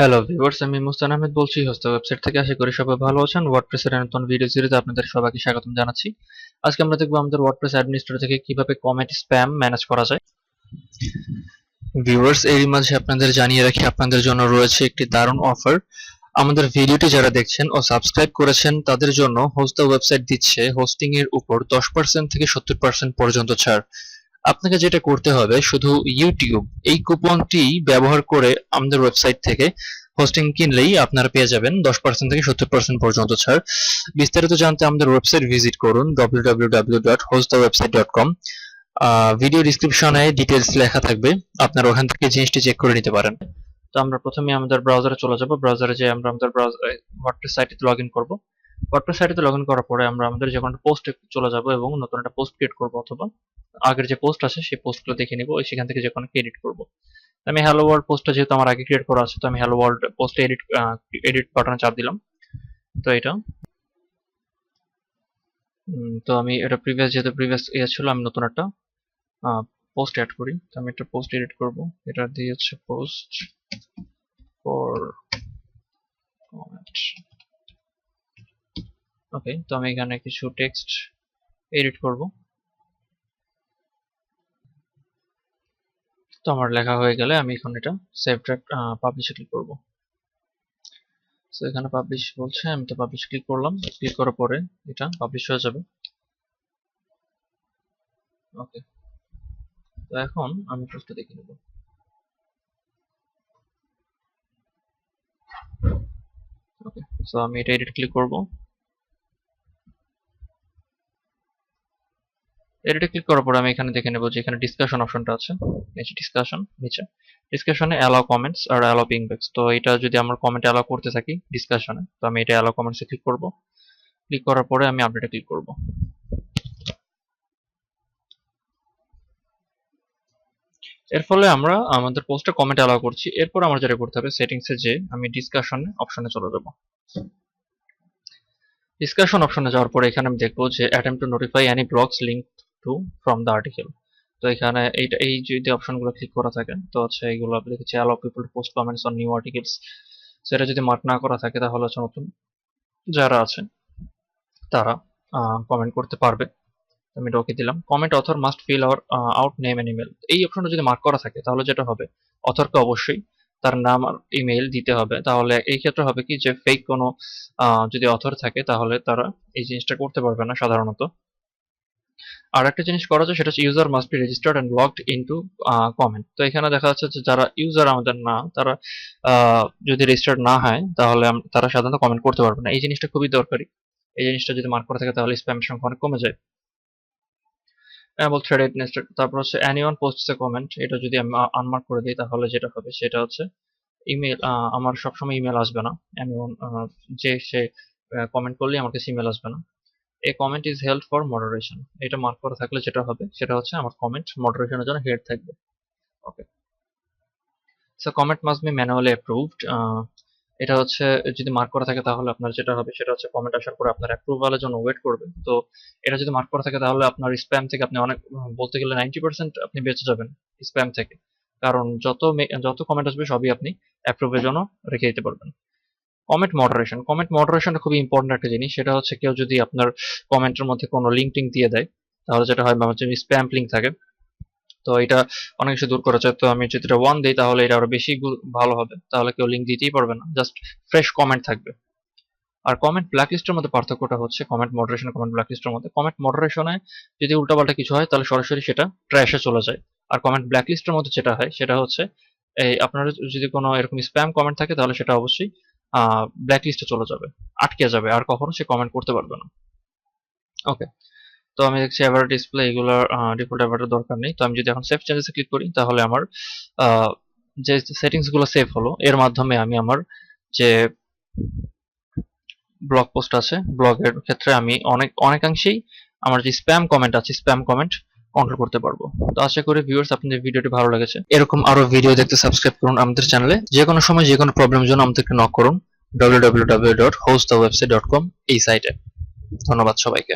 Hello viewers আমি মুস্তান আহমেদ বলছি host website থেকে আশা করি সবাই ভালো আছেন। ওয়ার্ডপ্রেসের নতুন ভিডিও সিরিজে আপনাদের সবাইকে স্বাগতম জানাচ্ছি। আজকে আমরা দেখব আমাদের ওয়ার্ডপ্রেস অ্যাডমিনিস্ট্রেটর থেকে কীভাবে কমেন্ট স্প্যাম ম্যানেজ করা যায়। ভিউয়ার্স এরই মাঝে আপনাদের জানিয়ে রাখি, আপনাদের জন্য রয়েছে একটি দারুণ অফার আমাদের ভিডিওটি যারা দেখছেন ও সাবস্ক্রাইব করেছেন, তাদের জন্য হোস্ট ওয়েবসাইট দিচ্ছে হোস্টিং এর উপর দশ পার্সেন্ট থেকে সত্তর পার্সেন্ট পর্যন্ত ছাড়। আপনাকে যেটা করতে হবে, শুধু ইউটিউব এই কুপনটি ব্যবহার করে আমাদের ওয়েবসাইট থেকে হোস্টিং কিনলেই আপনারা পেয়ে যাবেন দশ পার্সেন্ট থেকে সত্তর পার্সেন্ট পর্যন্ত ছাড়। বিস্তারিত জানতে আমাদের ওয়েবসাইট ভিজিট করুন www.hostthewebsite.com ভিডিও ডিসক্রিপশনে ডিটেলস লেখা থাকবে, আপনারা ওখান থেকে জিনিসটি চেক করে নিতে পারেন। তো আমরা প্রথমে আমাদের ব্রাউজারে চলে যাব। ব্রাউজারে যে আমরা আমাদের ব্রাউজার ওয়ার্ডপ্রেস সাইটে লগ ইন করব। ওয়ার্ডপ্রেস সাইটে লগ ইন করার পরে আমরা আমাদের যে কোনো পোস্টে চলে যাব এবং নতুন একটা পোস্ট ক্রিয়েট করব অথবা আগের যে পোস্ট আছে সেই পোস্টগুলো দেখে নিব সেখান থেকে যে কোনো এডিট করব। আমি হ্যালো ওয়ার্ল্ড পোস্টটা যেহেতু আমার আগে ক্রিয়েট করা আছে, তো আমি হ্যালো ওয়ার্ল্ড পোস্টে এডিট এডিট বাটনে চাপ দিলাম। তো এটা। তো আমি এটা প্রিভিয়াস যেহেতু প্রিভিয়াস ইয়ে ছিল, আমি নতুন একটা পোস্ট অ্যাড করি। তো আমি একটা পোস্ট এডিট করব। এটা দিয়ে হচ্ছে পোস্ট ফর কমেন্ট ওকে তো আমি এখানে কিছু টেক্সট এডিট করব। তো আমার লেখা হয়ে গেলে আমি এখন এটা সেভ ড্রাফট পাবলিশে ক্লিক করব। তো এখানে পাবলিশ বলছে, আমি তো পাবলিশ ক্লিক করলাম ক্লিক করার পরে এটা পাবলিশ হয়ে যাবে। ওকে তো এখন আমি পোস্টটা দেখে নেব। ওকে সো আমি এটা এডিট ক্লিক করব। এডিটে ক্লিক করার পরে আমি এখানে দেখে নেব যে এখানে ডিসকাশন অপশনটা আছে। নিচে ডিসকাশন নিচে। ডিসকাশনে অ্যালাউ কমেন্টস আর অ্যালাউ পিংব্যাকস তো এটা যদি আমার কমেন্ট অ্যালাউ করতে থাকি ডিসকাশনে তো আমি এটা অ্যালাউ কমেন্টসে ক্লিক করব। ক্লিক করার পরে আমি আপডেটে ক্লিক করব। এর ফলে আমরা আমাদের পোস্টে কমেন্ট অ্যালাউ করছি। এরপর আমার যেটা করতে হবে সেটিংসে যে আমি ডিসকাশন অপশনে চলে যাব। ডিসকাশন অপশনে যাওয়ার পরে এখানে আমি দেখব যে attempt to notify any blogs link to from the article তো এখানে এইটা, এই যদি অপশনগুলো ক্লিক করা থাকে, তো হচ্ছে এইগুলো আপনি দেখেছি allow people to post comments on new articles সেটা যদি মার্ক না করা থাকে, তাহলে হচ্ছে নতুন যারা আছেন, তারা কমেন্ট করতে পারবে। আমি ওকে দিলাম। Comment author must fill our out name and email এই অপশনটা যদি মার্ক করা থাকে, তাহলে যেটা হবে অথরকে অবশ্যই তার নাম আর ইমেল দিতে হবে। তাহলে এই ক্ষেত্রে হবে কি, যে ফেক কোনো যদি অথর থাকে, তাহলে তারা এই জিনিসটা করতে পারবে না সাধারণত। আর একটা জিনিস করা যায় সেটা হচ্ছে user must be registered and logged in to comment তো এখানে দেখা যাচ্ছে যে যারা ইউজার আমাদের না তারা যদি রেজিস্টার্ড না হয় তাহলে তারা সাধারণত কমেন্ট করতে পারবে না। এই জিনিসটা খুবই দরকারি। এই জিনিসটা যদি মার্ক করা থাকে তাহলে স্প্যামের সংখ্যা অনেক কমে যায়। threaded nested তারপর হচ্ছে posts a comment এটা যদি আমি আনমার্ক করে দিই তাহলে যেটা হবে সেটা হচ্ছে ইমেল আমার সবসময় ইমেল আসবে না। আহ, যে সে কমেন্ট করলে আমার কাছে ইমেল আসবে না। এই comment is held for moderation এটা মার্ক করা থাকলে যেটা হবে, সেটা হচ্ছে আমার কমেন্ট মডারেশনের জন্য হেড থাকবে। Okay so comment must be manually approved এটা হচ্ছে, যদি মার্ক করা থাকে তাহলে আপনার যেটা হবে, সেটা হচ্ছে কমেন্ট আসার পরে আপনার অ্যাপ্রুভালের জন্য ওয়েট করবে তো, এটা যদি মার্ক করা থাকে তাহলে আপনার স্প্যাম থেকে আপনি অনেক, বলতে গেলে নাইনটি পার্সেন্ট আপনি বেঁচে যাবেন স্প্যাম থেকে। কারণ যত যত কমেন্ট আসবে সবই আপনি অ্যাপ্রুভের জন্য রেখে দিতে পারবেন। কমেন্ট মডারেশন কমেন্ট মডারেশনটা খুবই ইম্পর্টেন্ট একটা জিনিস, সেটা হচ্ছে কেউ যদি আপনার কমেন্টের মধ্যে কোনো লিঙ্ক টিঙ্ক দিয়ে দেয়, তাহলে যেটা হয় হচ্ছে স্প্যাম লিঙ্ক থাকে, তো এটা অনেক কিছু দূর করা যায়। তো আমি যদি এটা ওয়ান দিই, তাহলে এটা আরও বেশি ভালো হবে। তাহলে কেউ লিঙ্ক দিতেই পারবে না জাস্ট ফ্রেশ কমেন্ট থাকবে। আর কমেন্ট ব্ল্যাকলিস্টের মধ্যে পার্থক্যটা হচ্ছে কমেন্ট মডারেশন কমেন্ট ব্ল্যাকলিস্টের মধ্যে। কমেন্ট মডারেশনে যদি উল্টাপাল্টা কিছু হয়, তাহলে সরাসরি সেটা ট্র্যাশে চলে যায়। আর কমেন্ট ব্ল্যাকলিস্টের মধ্যে যেটা হয়, সেটা হচ্ছে, এই আপনার যদি কোনো এরকম স্প্যাম কমেন্ট থাকে, তাহলে সেটা অবশ্যই ব্ল্যাকলিস্টে চলে যাবে, আটকে যাবে, আর কখনো সে কমেন্ট করতে পারবে না। ওকে তো আমি দেখছি এভার ডিসপ্লে এগুলোর ডিফল্ট এভারের দরকার নেই। তো আমি যদি এখন সেভ চেঞ্জেসে ক্লিক করি, তাহলে আমার যে সেটিংসগুলো সেভ হলো, এর মাধ্যমে আমি আমার যে ব্লগ পোস্ট আছে ব্লগের ক্ষেত্রে আমি অনেক, অনেকাংশেই আমার যে স্প্যাম কমেন্ট আছে স্প্যাম কমেন্ট কন্ট্রোল করতে পারব। তো আশা করি ভিউয়ার্স আপনাদের ভিডিওটি ভালো লেগেছে। এরকম আরও ভিডিও দেখতে সাবস্ক্রাইব করুন আমাদের চ্যানেলে যে কোনো সময় যে কোনো প্রবলেমের জন্য আমাদেরকে নক করুন। www.hostthewebsite.com এই সাইটে ধন্যবাদ সবাইকে।